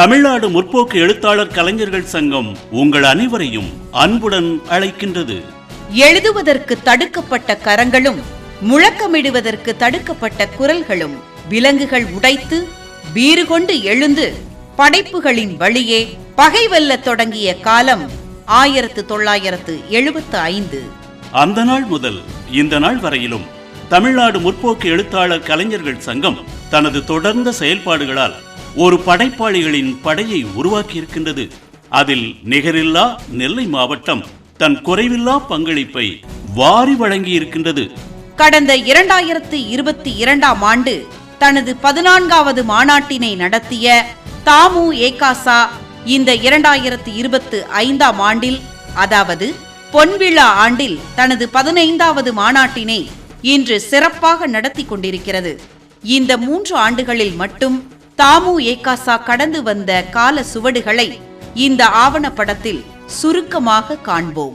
தமிழ்நாடு முற்போக்கு எழுத்தாளர் கலைஞர்கள் சங்கம் உங்கள் அனைவரையும் அன்புடன் அழைக்கின்றது. எழுதுவதற்கு தடுக்கப்பட்ட கரங்களும் முழக்கமிடுவதற்கு தடுக்கப்பட்ட குரல்களும் விலங்குகள் உடைத்து வீறு கொண்டு எழுந்து படைப்புகளின் வழியே பகை வெல்லத் தொடங்கிய காலம் ஆயிரத்து தொள்ளாயிரத்து எழுபத்து ஐந்து. அந்த நாள் முதல் இந்த நாள் வரையிலும் தமிழ்நாடு முற்போக்கு எழுத்தாளர் கலைஞர்கள் சங்கம் தனது தொடர்ந்த செயல்பாடுகளால் ஒரு படைப்பாளிகளின் படையை உருவாக்கியிருக்கின்றது. அதில் நிகரில்லா நெல்லை மாவட்டம் தன் குறைவில்லா பங்களிப்பை வாரி வழங்கியிருக்கின்றது. கடந்த இரண்டாயிரத்து இருபத்தி இரண்டாம் ஆண்டு தனது பதினான்காவது மாநாட்டினை நடத்திய தாமு ஏகாசா இந்த இரண்டாயிரத்து இருபத்து ஐந்தாம் ஆண்டில் அதாவது பொன்விழா ஆண்டில் தனது பதினைந்தாவது மாநாட்டினை இன்று சிறப்பாக நடத்தி கொண்டிருக்கிறது. இந்த மூன்று ஆண்டுகளில் மட்டும் தாமு ஏகாசா கடந்து வந்த கால சுவடுகளை இந்த ஆவணப்படத்தில் சுருக்கமாக காண்போம்.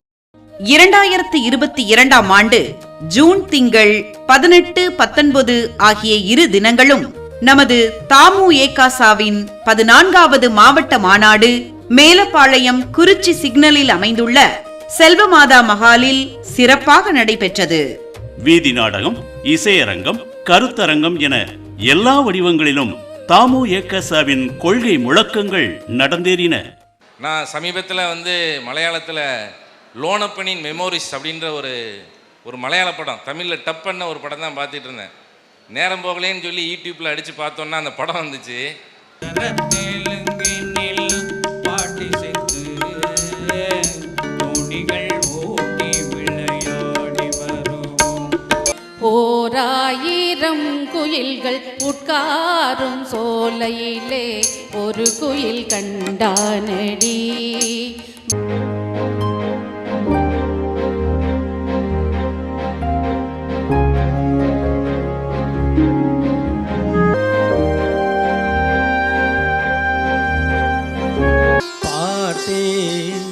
இரண்டாயிரத்தி இருபத்தி இரண்டாம் ஆண்டு ஜூன் திங்கள் பதினெட்டு பத்தொன்பது ஆகிய இரு தினங்களும் நமது தாமு ஏகாசாவின் பதினான்காவது மாவட்ட மாநாடு மேலப்பாளையம் குறிச்சி சிக்னலில் அமைந்துள்ள செல்வமாதா மகாலில் சிறப்பாக நடைபெற்றது. வீதி நாடகம் இசையரங்கம் கருத்தரங்கம் என எல்லா வடிவங்களிலும் தாமு ஏக்கசாவின் கொள்கை முழக்கங்கள் நடந்தேறின. நான் சமீபத்தில் வந்து மலையாளத்தில் லோனப்பனின் மெமோரிஸ் அப்படின்ற ஒரு ஒரு மலையாள படம் தமிழில் டப் பண்ண ஒரு படம் தான் பார்த்துட்டு இருந்தேன். நேரம் போகலேன்னு சொல்லி யூடியூப்பில் அடித்து பார்த்தோன்னா அந்த படம் வந்துச்சு. தெலுங்கினில் பாட்டிசைத்து குயில்கள் உட்காரும் சோலையிலே ஒரு குயில் கண்டானடி. பார்த்தேன்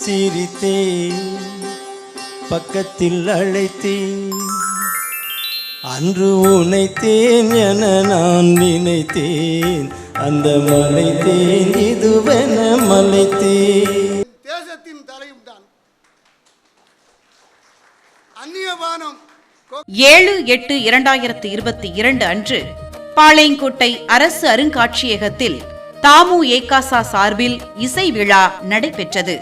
சிரித்தேன் பக்கத்தில் அழைத்தேன் அன்று உனைத்தேன் என நான் நினைத்தேன். அந்த மலைத்தேன் இதுவென மலைத்தேன். தேசத்தின் தலையும் தான். ஏழு எட்டு இரண்டாயிரத்து இருபத்தி இரண்டு அன்று பாளையங்கோட்டை அரசு அருங்காட்சியகத்தில் தாமு ஏகாசா சார்பில் இசை விழா நடைபெற்றது.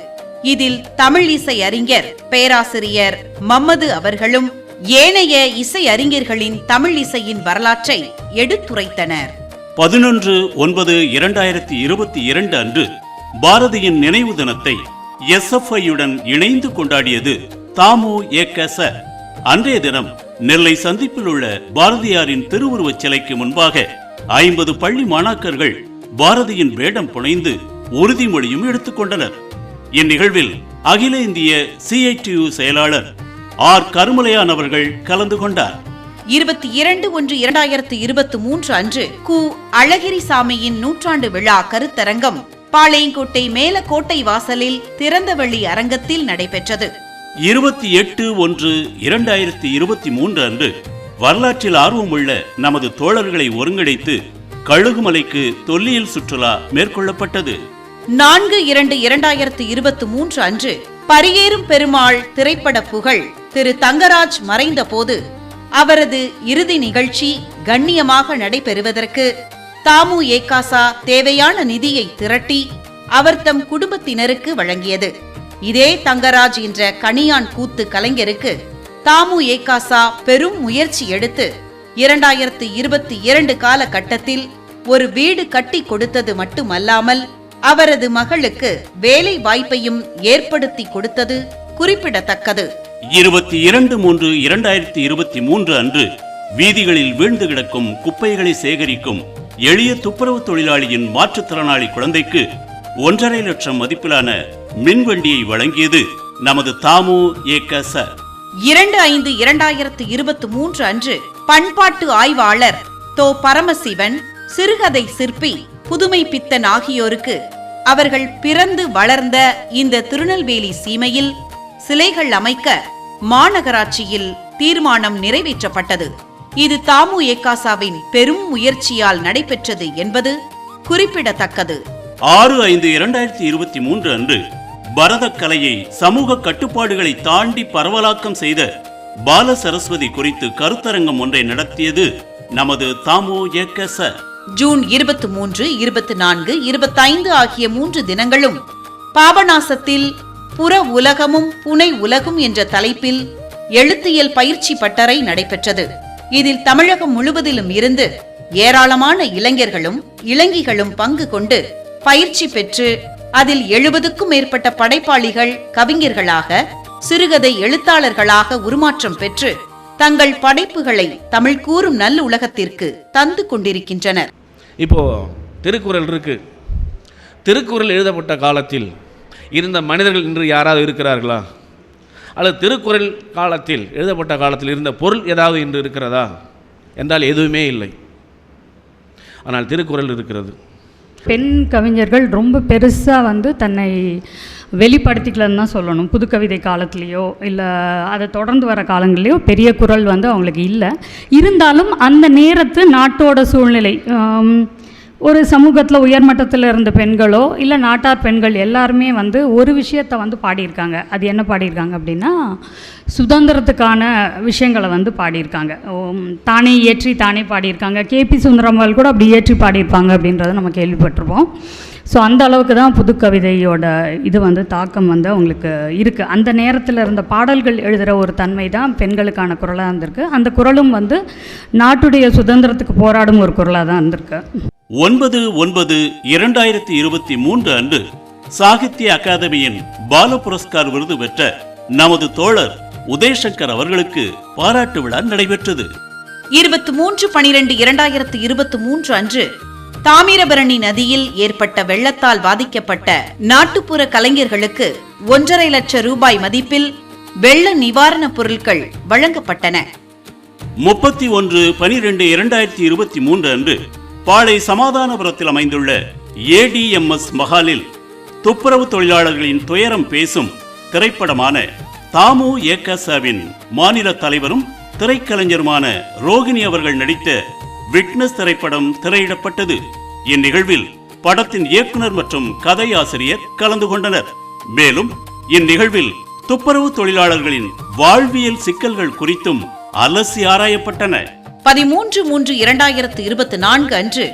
இதில் தமிழ் இசை அறிஞர் பேராசிரியர் மம்மது அவர்களும் ஏனைய இசை அறிஞர்களின் தமிழ் இசையின் வரலாற்றை எடுத்துரைத்தனர். பதினொன்று ஒன்பது இரண்டாயிரத்தி இருபத்தி இரண்டு அன்று பாரதியின் நினைவு தினத்தை எஸ்எஃப்ஐயுடன் இணைந்து கொண்டாடியது தாமு ஏகச அன்றைய தினம் நெல்லை சந்திப்பில் உள்ள பாரதியாரின் திருவுருவச் சிலைக்கு முன்பாக ஐம்பது பள்ளி மாணாக்கர்கள் பாரதியின் வேடம் புனைந்து உறுதிமொழியும் எடுத்துக்கொண்டனர் இந்நிகழ்வில் அகில இந்திய சிஐடியு செயலாளர் ஆர் கருமலையான் அவர்கள் கலந்து கொண்டார். இருபத்தி இரண்டு ஒன்று இரண்டாயிரத்து இருபத்தி மூன்று அன்று கு. அழகிரிசாமியின் நூற்றாண்டு விழா கருத்தரங்கம் பாளையங்கோட்டை மேலக்கோட்டை வாசலில் திறந்தவெளி அரங்கத்தில் நடைபெற்றது. இருபத்தி எட்டு ஒன்று இரண்டாயிரத்தி இருபத்தி மூன்று அன்று வரலாற்றில் ஆர்வமுள்ள நமது தோழர்களை ஒருங்கிணைத்து கழுகுமலைக்கு தொல்லியல் சுற்றுலா மேற்கொள்ளப்பட்டது. நான்கு இரண்டு இரண்டாயிரத்து இருபத்தி மூன்று அன்று பரியேறும் பெருமாள் திரைப்பட புகழ் திரு தங்கராஜ் மறைந்த போது அவரது இறுதி நிகழ்ச்சி கண்ணியமாக நடைபெறுவதற்கு தாமு ஏகாசா தேவையான நிதியை திரட்டி அவர் தம் குடும்பத்தினருக்கு வழங்கியது. இதே தங்கராஜ் என்ற கனியான் கூத்து கலைஞருக்கு தாமு ஏகாசா பெரும் முயற்சி எடுத்து இரண்டாயிரத்து இருபத்தி இரண்டு கால கட்டத்தில் ஒரு வீடு கட்டி கொடுத்தது மட்டுமல்லாமல் அவரது மகளுக்கு வேலை வாய்ப்பையும் ஏற்படுத்தி கொடுத்தது குறிப்பிடத்தக்கது. இருபத்தி இரண்டு மூன்று இரண்டாயிரத்தி இருபத்தி மூன்று அன்று வீதிகளில் வீழ்ந்து கிடக்கும் குப்பைகளை சேகரிக்கும் எளிய துப்புரவு தொழிலாளியின் மாற்றுத்திறனாளி குழந்தைக்கு ஒன்றரை லட்சம் மதிப்பிலான மின்வண்டியை வழங்கியது நமது தாமு ஏக்கச இரண்டு ஐந்து இரண்டாயிரத்து இருபத்தி மூன்று அன்று பண்பாட்டு ஆய்வாளர் தோ பரமசிவன் சிறுகதை சிற்பி புதுமை பித்தன் ஆகியோருக்கு அவர்கள் பிறந்து வளர்ந்த இந்த திருநெல்வேலி சீமையில் சிலைகள் அமைக்க மாநகராட்சியில் தீர்மானம் நிறைவேற்றப்பட்டது. இது தாமு ஏகாசாவின் பெரும் முயற்சியால் நடைபெற்றது என்பது குறிப்பிடத்தக்கது. ஆறு ஐந்து இரண்டாயிரத்தி இருபத்தி மூன்று அன்று பரத கலையை சமூக கட்டுப்பாடுகளை தாண்டி பரவலாக்கம் செய்த பால சரஸ்வதி குறித்து கருத்தரங்கம் ஒன்றை நடத்தியது நமது தாமோ ஏகச ஜூன் இருபத்தி மூன்று இருபத்தி நான்கு இருபத்தைந்து ஆகிய மூன்று தினங்களும் பாபநாசத்தில் புற உலகமும் புனை உலகும் என்ற தலைப்பில் எழுத்தியல் பயிற்சி பட்டறை நடைபெற்றது. இதில் தமிழகம் முழுவதிலும் இருந்து ஏராளமான இளைஞர்களும் இளங்கிகளும் பங்கு கொண்டு பயிற்சி பெற்று அதில் எழுபதுக்கும் மேற்பட்ட படைப்பாளிகள் கவிஞர்களாக சிறுகதை எழுத்தாளர்களாக உருமாற்றம் பெற்று தங்கள் படைப்புகளை தமிழ் கூறும் நல்ல உலகத்திற்கு தந்து கொண்டிருக்கின்றனர். இப்போ திருக்குறள் இருக்கு. திருக்குறள் எழுதப்பட்ட காலத்தில் இருந்த மனிதர்கள் இன்று யாராவது இருக்கிறார்களா? அல்லது திருக்குறள் காலத்தில் எழுதப்பட்ட காலத்தில் இருந்த பொருள் ஏதாவது இன்று இருக்கிறதா? என்றால் எதுவுமே இல்லை. ஆனால் திருக்குறள் இருக்கிறது. பெண் கவிஞர்கள் ரொம்ப பெருசாக வந்து தன்னை வெளிப்படுத்திக்கலன்னு தான் சொல்லணும். புதுக்கவிதை காலத்துலேயோ இல்லை அதை தொடர்ந்து வர காலங்கள்லேயோ பெரிய குரல் வந்து அவங்களுக்கு இல்லை. இருந்தாலும் அந்த நேரத்து நாட்டோட சூழ்நிலை ஒரு சமூகத்தில் உயர்மட்டத்தில் இருந்த பெண்களோ இல்லை நாட்டார் பெண்கள் எல்லாருமே வந்து ஒரு விஷயத்தை வந்து பாடியிருக்காங்க. அது என்ன பாடியிருக்காங்க அப்படின்னா சுதந்திரத்துக்கான விஷயங்களை வந்து பாடியிருக்காங்க. தானே இயற்றி தானே பாடியிருக்காங்க. கேபி சுந்தரம்மாள் கூட அப்படி இயற்றி பாடியிருப்பாங்க அப்படின்றத நம்ம கேள்விப்பட்டிருப்போம். ஸோ அந்த அளவுக்கு தான் புதுக்கவிதையோட இது வந்து தாக்கம் வந்து அவங்களுக்கு இருக்குது அந்த நேரத்தில் இருந்த பாடல்கள் எழுதுகிற ஒரு தன்மை தான் பெண்களுக்கான குரலாக இருந்திருக்கு. அந்த குரலும் வந்து நாட்டுடைய சுதந்திரத்துக்கு போராடும் ஒரு குரலாக தான் இருந்திருக்கு. ஒன்பது ஒன்பது இரண்டாயிரத்தி இருபத்தி மூன்று அன்று சாகித்ய அகாதமியின் பால புரஸ்கார் விருது பெற்ற நமது தோழர் உதயசங்கர் அவர்களுக்கு பாராட்டு விழா நடைபெற்றது. இருபத்தி மூன்று பனிரெண்டு இரண்டாயிரத்து இருபத்தி மூன்று அன்று தாமிரபரணி நதியில் ஏற்பட்ட வெள்ளத்தால் பாதிக்கப்பட்ட நாட்டுப்புற கலைஞர்களுக்கு ஒன்றரை லட்சம் ரூபாய் மதிப்பில் வெள்ள நிவாரணப் பொருட்கள் வழங்கப்பட்டன. முப்பத்தி ஒன்று பனிரெண்டு இரண்டாயிரத்தி இருபத்தி மூன்று அன்று பாளை சமாதானபுரத்தில் அமைந்துள்ள ஏடிஎம்எஸ் மஹாலில் துப்புரவு தொழிலாளர்களின் துயரம் பேசும் திரைப்படமான தாமு ஏகசாவின் மாநில தலைவரும் திரைக்கலைஞருமான ரோகிணி அவர்கள் நடித்த விட்னஸ் திரைப்படம் திரையிடப்பட்டது. இந்நிகழ்வில் படத்தின் இயக்குனர் மற்றும் கதை ஆசிரியர் கலந்து கொண்டனர். மேலும் இந்நிகழ்வில் துப்புரவு தொழிலாளர்களின் வாழ்வியல் சிக்கல்கள் குறித்தும் அலசி ஆராயப்பட்டன. பதிமூன்று மூன்று இரண்டாயிரத்து இருபத்தி நான்கு அன்று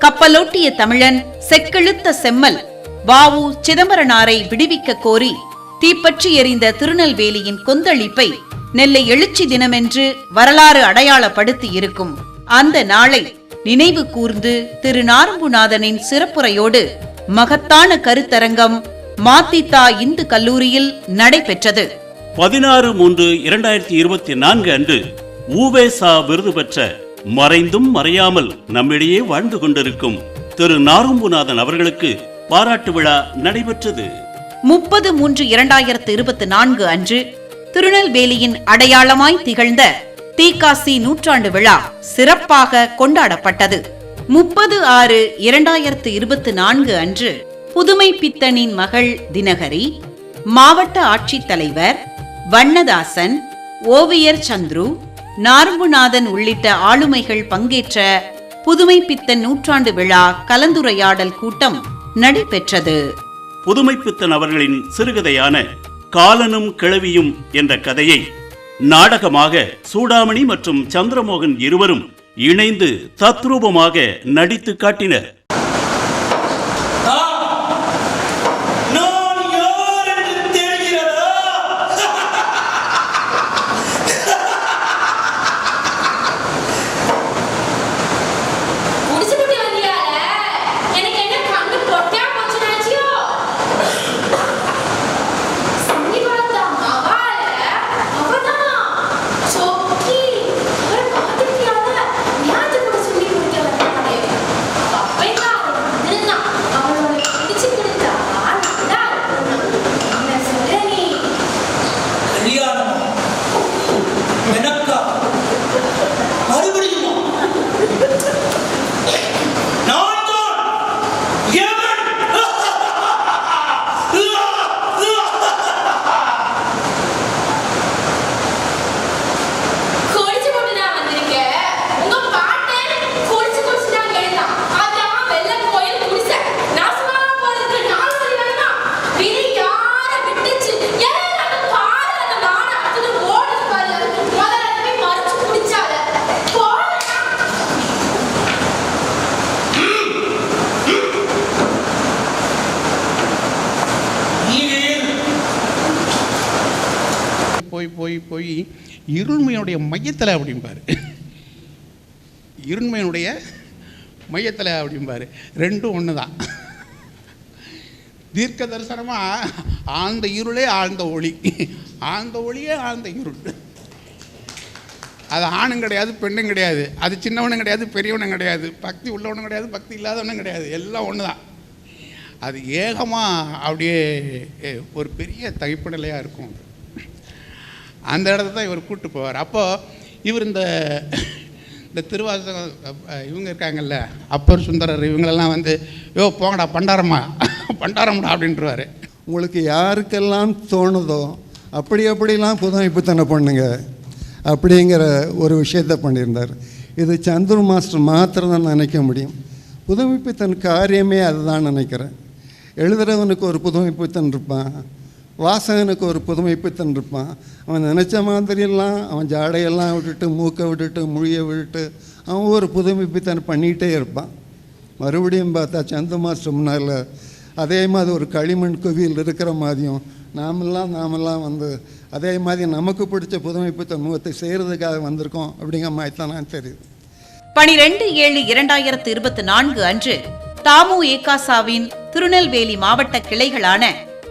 கப்பலோட்டிய தமிழன் செக்கெழுத்த செம்மல் வாவு சிதம்பரனாரை விடுவிக்க கோரி தீப்பற்றி எறிந்த திருநெல்வேலியின் கொந்தளிப்பை நெல்லை எழுச்சி தினமென்று வரலாறு அடையாளப்படுத்தி இருக்கும் அந்த நாளை நினைவு கூர்ந்து திரு நாரம்புநாதனின் சிறப்புரையோடு மகத்தான கருத்தரங்கம் மாத்தித்தா இந்து கல்லூரியில் நடைபெற்றது. பதினாறு மூன்று இரண்டாயிரத்தி இருபத்தி நான்கு அன்று ஊவேசா விருது பெற்ற மறைந்தும் மறையாமல் நம்மிடையே வாழ்ந்து கொண்டிருக்கும் திரு நாரும்புநாதன் அவர்களுக்கு பாராட்டு விழா நடைபெற்றது. முப்பது மூன்று இரண்டாயிரத்து இருபத்தி நான்கு அன்று திருநெல்வேலியின் அடையாளமாய் திகழ்ந்த தீகாசி நூற்றாண்டு விழா சிறப்பாக கொண்டாடப்பட்டது. முப்பது ஆறு இரண்டாயிரத்து இருபத்தி நான்கு அன்று புதுமை பித்தனின் மகள் தினகரி மாவட்ட ஆட்சித்தலைவர் வண்ணதாசன் ஓவியர் சந்துரு நார்ம்புநாதன் உள்ளிட்ட ஆளுமைகள் பங்கேற்ற புதுமை பித்தன் நூற்றாண்டு விழா கலந்துரையாடல் கூட்டம் நடைபெற்றது. புதுமைப்பித்தன் அவர்களின் சிறுகதையான காலனும் கிழவியும் என்ற கதையை நாடகமாக சூடாமணி மற்றும் சந்திரமோகன் இருவரும் இணைந்து தத்ரூபமாக நடித்து காட்டினர். இருண்மையுடைய மையத்தில் அப்படிம்பார். இருண்மையினுடைய மையத்தில் அப்படிம்பாரு. ரெண்டும் ஒன்று தான் தீர்க்க தரிசனமாக ஆழ்ந்த இருளே ஆழ்ந்த ஒளி. ஆழ்ந்த ஒளியே ஆழ்ந்த இருள். அது ஆணும் கிடையாது பெண்ணும் கிடையாது. அது சின்னவனும் கிடையாது பெரியவனும் கிடையாது. பக்தி உள்ளவனும் கிடையாது பக்தி இல்லாதவனும் கிடையாது. எல்லாம் ஒன்று தான் அது ஏகமாக அப்படியே ஒரு பெரிய தவிப்பு நிலையாக இருக்கும் அந்த இடத்த தான் இவர் கூப்பிட்டு போவார். அப்போது இவர் இந்த இந்த திருவாசகம் இவங்க இருக்காங்கல்ல அப்பர் சுந்தரர் இவங்களெல்லாம் வந்து யோ போங்கடா பண்டாரம்மா பண்டாரம்டா அப்படின்றவாரு. உங்களுக்கு யாருக்கெல்லாம் தோணுதோ அப்படி அப்படிலாம் புதுமைப்புத்தனை பண்ணுங்க. அப்படிங்கிற ஒரு விஷயத்தை பண்ணியிருந்தார். இது சந்துரு மாஸ்டர் மாத்திரம் தான் நினைக்க முடியும். புதுமைப்புத்தன் காரியமே அதுதான் நினைக்கிறேன். எழுதுறவனுக்கு ஒரு புதுமைப்புத்தன் இருப்பான். வாசகனுக்கு ஒரு புதுமைப்புத்தன் இருப்பான் அவன் நினச்ச மாதிரியெல்லாம் அவன் ஜாடையெல்லாம் விட்டுட்டு மூக்கை விட்டுட்டு மொழியை விட்டுட்டு அவன் ஒரு புதுமைப்புத்தன் பண்ணிகிட்டே இருப்பான். மறுபடியும் பார்த்தா சந்து மாஸ்டர் முன்னால் அதே மாதிரி ஒரு களிமண் குவியல் இருக்கிற மாதிரியும் நாமெல்லாம் நாமெல்லாம் வந்து அதே மாதிரி நமக்கு பிடிச்ச புதுமைப்பு முகத்தை செய்கிறதுக்காக வந்திருக்கோம் அப்படிங்கிற மாதிரி தான் நான் தெரியுது. பனிரெண்டு ஏழு இரண்டாயிரத்து இருபத்தி நான்கு அன்று தாமு ஏகாசாவின் திருநெல்வேலி மாவட்ட கிளைகளான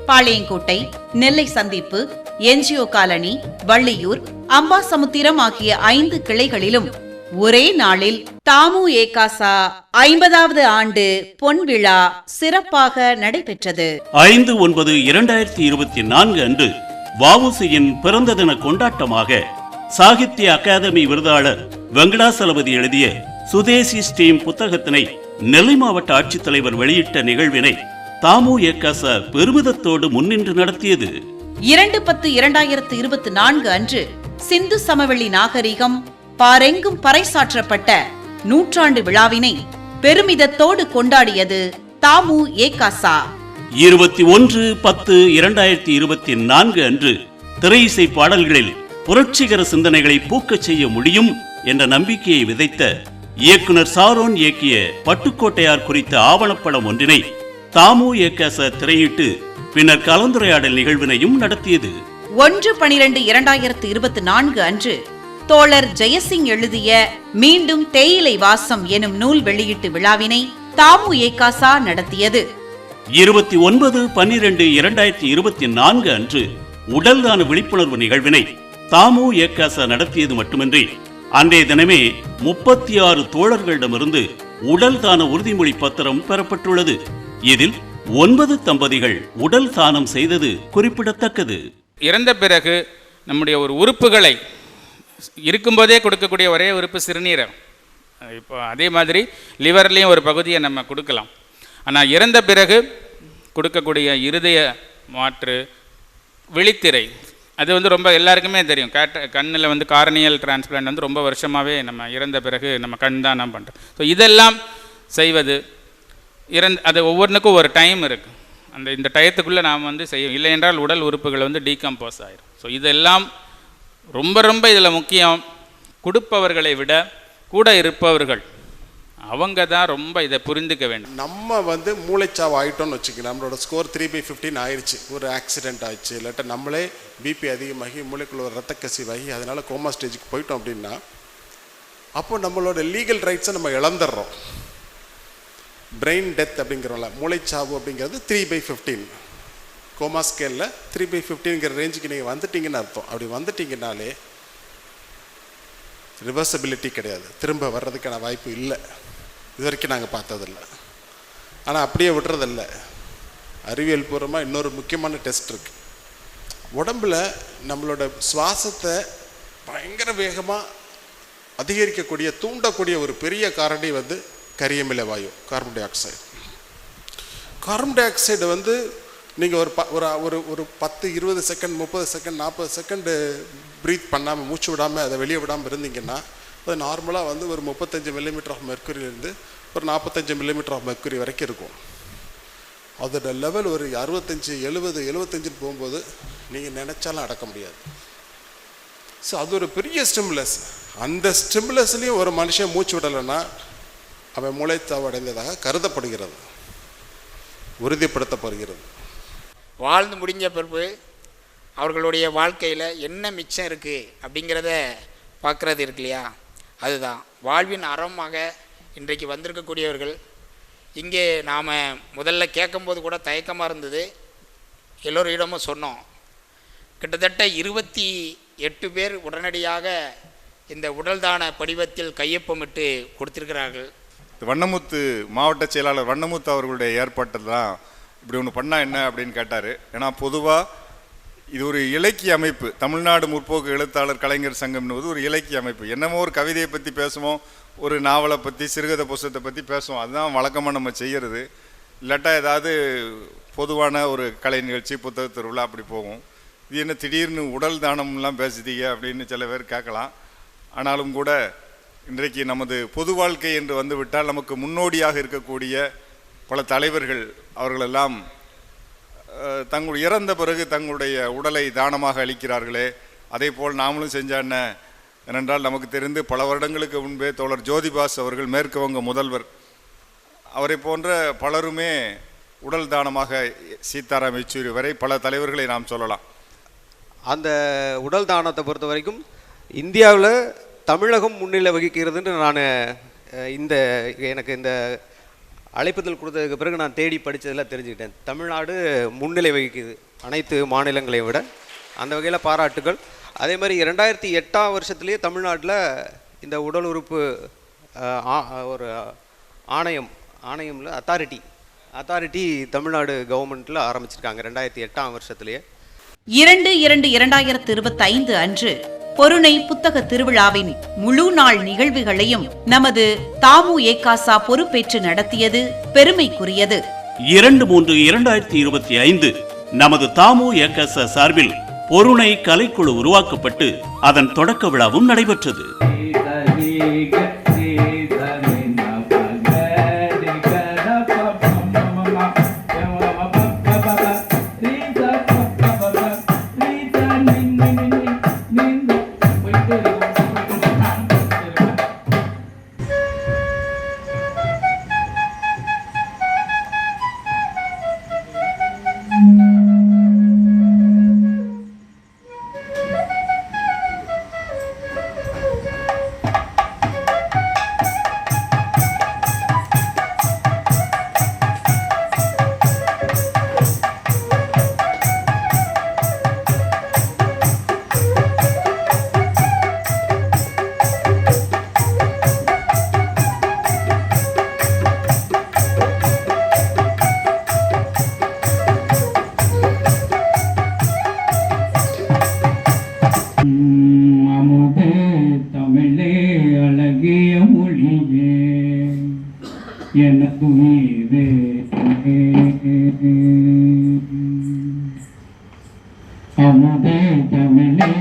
பாளையங்கோட்டை நெல்லை சந்திப்பு என்ஜிஓ காலனி வள்ளியூர் அம்பாசமுத்திரம் ஆகிய ஐந்து கிளைகளிலும் ஒரே நாளில் தாமு ஏகாசா ஐம்பதாவது ஆண்டு பொன் விழா சிறப்பாக நடைபெற்றது. ஐந்து ஒன்பது இரண்டாயிரத்தி இருபத்தி நான்கு அன்று வாவுசியின் பிறந்த தின கொண்டாட்டமாக சாகித்ய அகாதமி விருதாளர் வெங்கடாசலபதி எழுதிய சுதேசி ஸ்டீம் புத்தகத்தினை நெல்லை மாவட்ட ஆட்சித்தலைவர் வெளியிட்ட நிகழ்வினை தாமு ஏக்காச பெருமிதத்தோடு முன்னின்று நடத்தியது. இரண்டு பத்து இரண்டாயிரத்து இருபத்தி நான்கு அன்று சிந்து சமவெளி நாகரிகம் பாரெங்கும் பறைசாற்றப்பட்ட நூற்றாண்டு விழாவினை பெருமிதத்தோடு கொண்டாடியது தாமு ஏகாசா இருபத்தி ஒன்று பத்து இரண்டாயிரத்தி இருபத்தி நான்கு அன்று திரையிசை பாடல்களில் புரட்சிகர சிந்தனைகளை பூக்கச் செய்ய முடியும் என்ற நம்பிக்கையை விதைத்த இயக்குனர் சாரோன் இயக்கிய பட்டுக்கோட்டையார் குறித்த ஆவணப்படம் ஒன்றினை தாமு ஏக்காச திரையிட்டு பின்னர் கலந்துரையாடல் நிகழ்வினையும் நடத்தியது. ஒன்று பனிரெண்டு இரண்டாயிரத்து இருபத்தி நான்கு அன்று தோழர் ஜெயசிங் எழுதிய மீண்டும் தேயிலை வாசம் எனும் நூல் வெளியீட்டு விழாவினை தாமு ஏகாசா நடத்தியது. இருபத்தி ஒன்பது பன்னிரண்டு இரண்டாயிரத்தி இருபத்தி நான்கு அன்று உடல்தான விழிப்புணர்வு நிகழ்வினை தாமு ஏக்காச நடத்தியது மட்டுமின்றி அன்றைய தினமே முப்பத்தி ஆறு தோழர்களிடமிருந்து உடல் தான உறுதிமொழி பத்திரம் பெறப்பட்டுள்ளது. இதில் ஒன்பது தம்பதிகள் உடல் தானம் செய்தது குறிப்பிடத்தக்கது. இறந்த பிறகு நம்முடைய ஒரு உறுப்புகளை இருக்கும்போதே கொடுக்கக்கூடிய ஒரே உறுப்பு சிறுநீரகம். இப்போ அதே மாதிரி லிவர்லேயும் ஒரு பகுதியை நம்ம கொடுக்கலாம். ஆனால் இறந்த பிறகு கொடுக்கக்கூடிய இருதய மாற்று விழித்திரை அது வந்து ரொம்ப எல்லாருக்குமே தெரியும். கேட்ட கண்ணில் வந்து கார்னியல் டிரான்ஸ்பிளான்ட் வந்து ரொம்ப வருஷமாகவே நம்ம இறந்த பிறகு நம்ம கண் தானம் பண்ணுறோம் ஸோ இதெல்லாம் செய்வது இறந்து அது ஒவ்வொன்றுக்கும் ஒரு டைம் இருக்குது அந்த இந்த டயத்துக்குள்ளே நாம் வந்து செய்யும் இல்லை என்றால் உடல் உறுப்புகள் வந்து டீகம்போஸ் ஆயிரும். ஸோ இதெல்லாம் ரொம்ப ரொம்ப இதில் முக்கியம். கொடுப்பவர்களை விட கூட இருப்பவர்கள் அவங்க தான் ரொம்ப இதை புரிந்துக்க வேண்டும். நம்ம வந்து மூளைச்சாவு ஆகிட்டோம்னு வச்சுக்கலாம் நம்மளோட ஸ்கோர் த்ரீ பை ஃபிஃப்டின் ஆயிடுச்சு ஒரு ஆக்சிடென்ட் ஆயிடுச்சு இல்லாட்டா நம்மளே பிபி அதிகமாகி மூளைக்குள்ள ஒரு ரத்த கசிவாகி அதனால் கோமா ஸ்டேஜுக்கு போயிட்டோம் அப்படின்னா அப்போ நம்மளோட லீகல் ரைட்ஸை நம்ம இழந்துடுறோம். பிரெயின் டெத் அப்படிங்கிறோம்ல மூளைச்சாவு அப்படிங்கிறது த்ரீ பை ஃபிஃப்டீன் கோமா ஸ்கேலில் த்ரீ பை ஃபிஃப்டின்ங்கிற ரேஞ்சுக்கு நீங்கள் வந்துட்டீங்கன்னு அர்த்தம். அப்படி வந்துட்டீங்கனாலே ரிவர்சபிலிட்டி கிடையாது. திரும்ப வர்றதுக்கான வாய்ப்பு இல்லை. இது வரைக்கும் நாங்கள் பார்த்ததில்ல. ஆனால் அப்படியே விடுறதில்ல. அறிவியல் பூர்வமாக இன்னொரு முக்கியமான டெஸ்ட் இருக்குது உடம்புல நம்மளோட சுவாசத்தை பயங்கர வேகமாக அதிகரிக்கக்கூடிய தூண்டக்கூடிய ஒரு பெரிய காரணி வந்து கரியமில வாயு carbon dioxide carbon dioxide வந்து நீங்கள் ஒரு ப ஒரு ஒரு ஒரு பத்து இருபது செகண்ட் முப்பது செகண்ட் நாற்பது செகண்டு ப்ரீத் பண்ணாமல் மூச்சு விடாமல் அதை வெளியே விடாமல் இருந்தீங்கன்னா அது நார்மலாக வந்து ஒரு முப்பத்தஞ்சு மில்லிமீட்டர் ஆஃப் மெர்க்குரியிலேருந்து ஒரு நாற்பத்தஞ்சு மில்லிமீட்டர் ஆஃப் மெர்க்குரி வரைக்கும் இருக்கும். அதோட லெவல் ஒரு அறுபத்தஞ்சு எழுபது எழுபத்தஞ்சுன்னு போகும்போது நீங்கள் நினச்சாலும் அடக்க முடியாது. ஸோ அது ஒரு பெரிய ஸ்டிம்லஸ் அந்த ஸ்டிம்லஸ்லேயும் ஒரு மனுஷன் மூச்சு விடலைன்னா அவன் மூளைச்சாவு அடைந்ததாக கருதப்படுகிறது. உறுதிப்படுத்தப்படுகிறது. வாழ்ந்து முடிஞ்ச பிறகு அவர்களுடைய வாழ்க்கையில் என்ன மிச்சம் இருக்குது அப்படிங்கிறத பார்க்குறது இருக்கு இல்லையா? அதுதான். வாழ்வின் அறமாக இன்றைக்கு வந்திருக்கக்கூடியவர்கள் இங்கே நாம் முதல்ல கேட்கும்போது கூட தயக்கமாக இருந்தது. எல்லோரிடமும் சொன்னோம். கிட்டத்தட்ட இருபத்தி எட்டு பேர் உடனடியாக இந்த உடல்தான படிவத்தில் கையொப்பமிட்டு கொடுத்திருக்கிறார்கள். வண்ணமுத்து மாவட்ட செயலாளர் வண்ணமுத்து அவர்களுடைய ஏற்பாட்டில் தான் இப்படி ஒன்று பண்ணால் என்ன அப்படின்னு கேட்டார். ஏன்னா பொதுவாக இது ஒரு இலக்கிய அமைப்பு. தமிழ்நாடு முற்போக்கு எழுத்தாளர் கலைஞர் சங்கம் என்பது ஒரு இலக்கிய அமைப்பு. என்னமோ ஒரு கவிதையை பற்றி பேசுவோம் ஒரு நாவலை பற்றி சிறுகதை புஸ்தகத்தை பற்றி பேசுவோம். அதுதான் வழக்கமாக நம்ம செய்கிறது இல்லாட்டா ஏதாவது பொதுவான ஒரு கலை நிகழ்ச்சி புத்தக திருவிழா அப்படி போகும். இது என்ன திடீர்னு உடல் தானம்லாம் பேசுதீங்க அப்படின்னு சில பேர் கேட்கலாம். ஆனாலும் கூட இன்றைக்கு நமது பொது வாழ்க்கை என்று வந்துவிட்டால் நமக்கு முன்னோடியாக இருக்கக்கூடிய பல தலைவர்கள் அவர்களெல்லாம் தங்கள் இறந்த பிறகு தங்களுடைய உடலை தானமாக அளிக்கிறார்களே. அதே போல் நாமளும் செஞ்சா என்ன? ஏனென்றால் நமக்கு தெரிந்து பல வருடங்களுக்கு முன்பே தோழர் ஜோதிபாஸ் அவர்கள் மேற்கு வங்க முதல்வர். அவரை போன்ற பலருமே உடல் தானமாக சீதாராம் யெச்சூரி வரை பல தலைவர்களை நாம் சொல்லலாம். அந்த உடல் தானத்தை பொறுத்த வரைக்கும் இந்தியாவில் தமிழகம் முன்னிலை வகிக்கிறதுன்னு நான் இந்த எனக்கு இந்த அழைப்புதல் கொடுத்ததுக்கு பிறகு நான் தேடி படித்ததெல்லாம் தெரிஞ்சுக்கிட்டேன். தமிழ்நாடு முன்னிலை வகிக்குது அனைத்து மாநிலங்களையும் விட. அந்த வகையில் பாராட்டுகள். அதே மாதிரி ரெண்டாயிரத்தி எட்டாம் வருஷத்துலேயே தமிழ்நாட்டில் இந்த உடல் உறுப்பு ஆ- ஒரு ஆணையம் ஆணையம்ல அத்தாரிட்டி அத்தாரிட்டி தமிழ்நாடு கவர்மெண்ட்டில் ஆரம்பிச்சிருக்காங்க ரெண்டாயிரத்தி எட்டாம் வருஷத்துலேயே. இரண்டு இரண்டு இரண்டாயிரத்து இருபத்தைந்து அன்று பொருணை புத்தக திருவிழாவின் முழு நாள் நிகழ்வுகளையும் நமது தாமு ஏகாசா பொறுப்பேற்று நடத்தியது பெருமைக்குரியது. இரண்டு மூன்று இரண்டாயிரத்தி இருபத்தி ஐந்து நமது தாமு ஏகச சார்பில் பொருணை கலைக்குழு உருவாக்கப்பட்டு அதன் தொடக்க விழாவும் நடைபெற்றது. தமிழே அழகிய மொழியே. எனது மீதே அமுதே தமிழே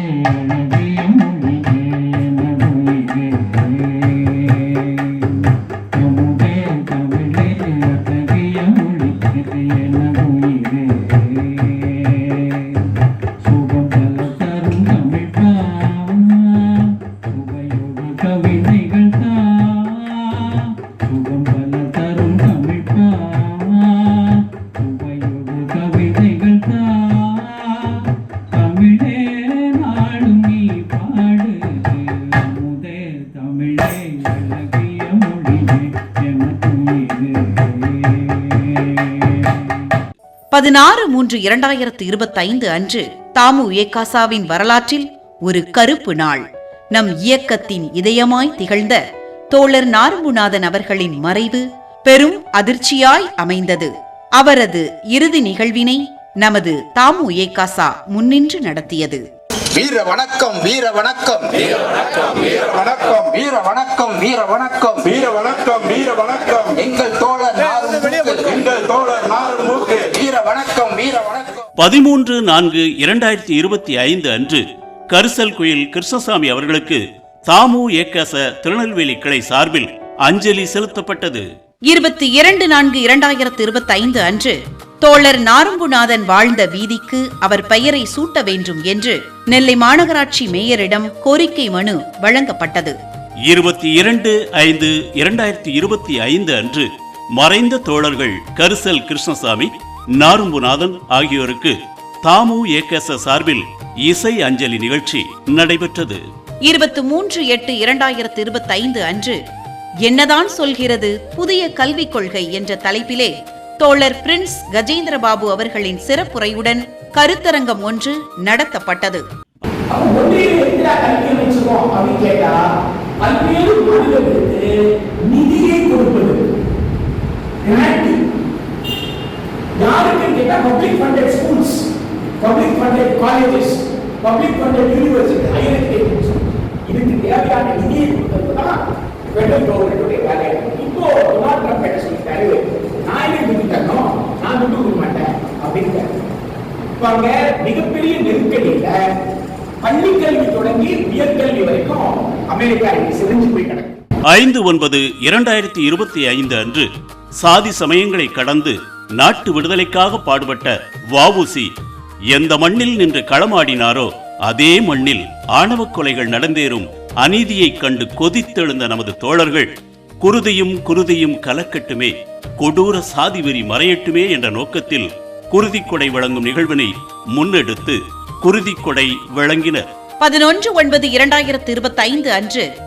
பதினாறு மூன்று இரண்டாயிரத்து இருபத்தைந்து அன்று தாமு ஏகாசாவின் வரலாற்றில் ஒரு கருப்பு நாள். நம் இயக்கத்தின் இதயமாய் திகழ்ந்த தோழர் நார்முநாதன் அவர்களின் மறைவு பெரும் அதிர்ச்சியாய் அமைந்தது. அவரது இறுதி நிகழ்வினை நமது தாமு ஏகாசா முன்னின்று நடத்தியது. வீர வணக்கம் வீர வணக்கம் வீர வணக்கம் வீர வணக்கம் வீர வணக்கம் வீர வணக்கம் வீர வணக்கம் வீர வணக்கம் எங்கள் தோழர் எங்கள் தோழர் நாரும் மூக்கு. வீர வணக்கம் வீர வணக்கம் பதிமூன்று நான்கு இரண்டாயிரத்தி இருபத்தி ஐந்து அன்று கரிசல் குயில் கிருஷ்ணசாமி அவர்களுக்கு தாமு ஏகச திருநெல்வேலி கிளை சார்பில் அஞ்சலி செலுத்தப்பட்டது. இருபத்தி இரண்டு நான்கு இரண்டாயிரத்து இருபத்தைந்து அன்று தோழர் நாரும்புநாதன் வாழ்ந்த வீதிக்கு அவர் பெயரை சூட்ட வேண்டும் என்று நெல்லை மாநகராட்சி மேயரிடம் கோரிக்கை மனு வழங்கப்பட்டது. இருபத்தி இரண்டு ஐந்து இரண்டாயிரத்தி இருபத்தி ஐந்து அன்று மறைந்த தோழர்கள் கரிசல் கிருஷ்ணசாமி நாரும்புநாதன் ஆகியோருக்கு தாமு ஏகச சார்பில் இசை அஞ்சலி நிகழ்ச்சி நடைபெற்றது. இருபத்தி மூன்று எட்டு இரண்டாயிரத்து இருபத்தைந்து அன்று என்னதான் சொல்கிறது புதிய கல்விக் கொள்கை என்ற தலைப்பிலே தோழர் பிரின்ஸ் கஜேந்திரபாபு அவர்களின் சிறப்புரையுடன் கருத்தரங்கம் ஒன்று நடத்தப்பட்டது. Public funded schools public funded colleges public funded university higher education இதுக்கு தேவையான நிதியை கொடுத்தது தான் ஃபெடரல் கவர்மெண்ட்டுடைய வேலையாக இப்போ டொனால்ட் ட்ரம்ப் என்ன சொல்லிட்டாரு நான் ஏன் தரணும் நான் விட்டு கொடுக்க மாட்டேன் அப்படின்னு இப்போ மிகப்பெரிய நெருக்கடியில பள்ளி கல்வி தொடங்கி உயர்கல்வி வரைக்கும் அமெரிக்கா சிதைஞ்சு போய் கிடக்கு. ஐந்து ஒன்பது இரண்டாயிரத்தி இருபத்தி ஐந்து அன்று சாதி சமயங்களை கடந்து நாட்டு விடுதலைக்காக பாடுபட்ட வஉசி எந்த மண்ணில் நின்று களமாடினாரோ அதே மண்ணில் ஆணவ கொலைகள் நடந்தேறும் அநீதியைக் கண்டு கொதித்தெழுந்த நமது தோழர்கள் குருதியும் குருதியும் கலக்கட்டுமே கொடூர சாதி வெறி மறையட்டுமே என்ற நோக்கத்தில் குருதிக்கொடை வழங்கும் நிகழ்வினை முன்னெடுத்து குருதிக்கொடை வழங்கினர். பதினொன்று ஒன்பது இரண்டாயிரத்து இருபத்தைந்து அன்று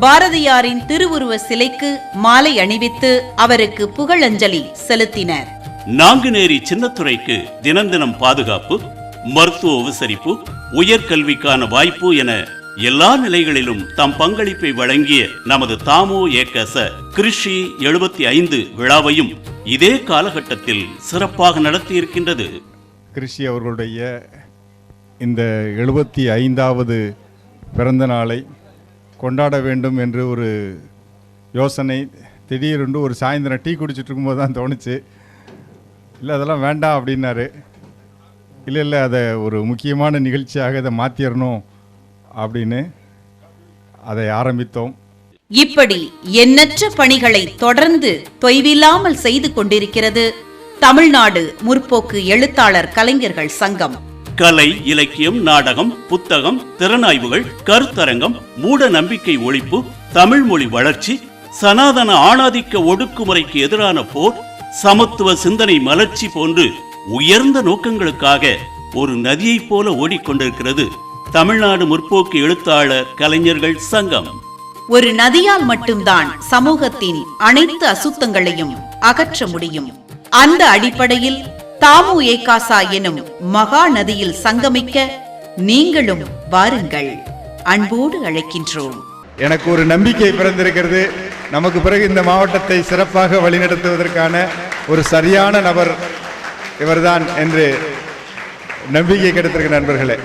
பாரதியாரின் திருவுருவ சிலைக்கு மாலை அணிவித்து அவருக்கு புகழஞ்சலி செலுத்தினர். நாங்குநேரி சின்னத்துறைக்கு தினம் தினம் பாதுகாப்பு மருத்துவ உபசரிப்பு உயர்கல்விக்கான வாய்ப்பு என எல்லா நிலைகளிலும் தம் பங்களிப்பை வழங்கிய நமது தாமோ ஏகச கிருஷி எழுபத்தி ஐந்து விழாவையும் இதே காலகட்டத்தில் சிறப்பாக நடத்தியிருக்கின்றது. கிருஷி அவர்களுடைய இந்த எழுபத்தி ஐந்தாவது பிறந்த நாளை கொண்டாட வேண்டும் என்று ஒரு யோசனை. திடீரென்று ஒரு சாயந்தரம் டீ குடிச்சிட்டு இருக்கும்போது தான் தோணுச்சு. இல்லை அதெல்லாம் வேண்டாம் அப்படின்னாரு. இல்லை இல்லை அதை ஒரு முக்கியமான நிகழ்ச்சியாக இதை மாற்றிடணும் அப்படின்னு அதை ஆரம்பித்தோம். இப்படி எண்ணற்ற பணிகளை தொடர்ந்து தொய்வில்லாமல் செய்து கொண்டிருக்கிறது தமிழ்நாடு முற்போக்கு எழுத்தாளர் கலைஞர்கள் சங்கம். கலை இலக்கியம் நாடகம் புத்தகம் திறனாய்வுகள் கருத்தரங்கம் மூட நம்பிக்கை ஒழிப்பு தமிழ் மொழி வளர்ச்சி சனாதன ஆணாதிக்க ஒடுக்குமுறைக்கு எதிரான போர் சமத்துவ சிந்தனை மலர்ச்சி போன்று உயர்ந்த நோக்கங்களுக்காக ஒரு நதியைப் போல ஓடிக்கொண்டிருக்கிறது தமிழ்நாடு முற்போக்கு எழுத்தாளர் கலைஞர்கள் சங்கம். ஒரு நதியால் மட்டும்தான் சமூகத்தின் அனைத்து அசுத்தங்களையும் அகற்ற முடியும். அந்த அடிப்படையில் தாமு ஏகாசா எனும் மகா நதியில் சங்கமிக்க நீங்களும் வாருங்கள். அன்போடு அழைக்கின்றோம். எனக்கு ஒரு நம்பிக்கை பிறந்திருக்கிறது. நமக்கு பிறகு இந்த மாவட்டத்தை சிறப்பாக வழிநடத்துவதற்கான ஒரு சரியான நபர் இவர்தான் என்று நம்பிக்கை கிடைத்திருக்கிற நண்பர்களே.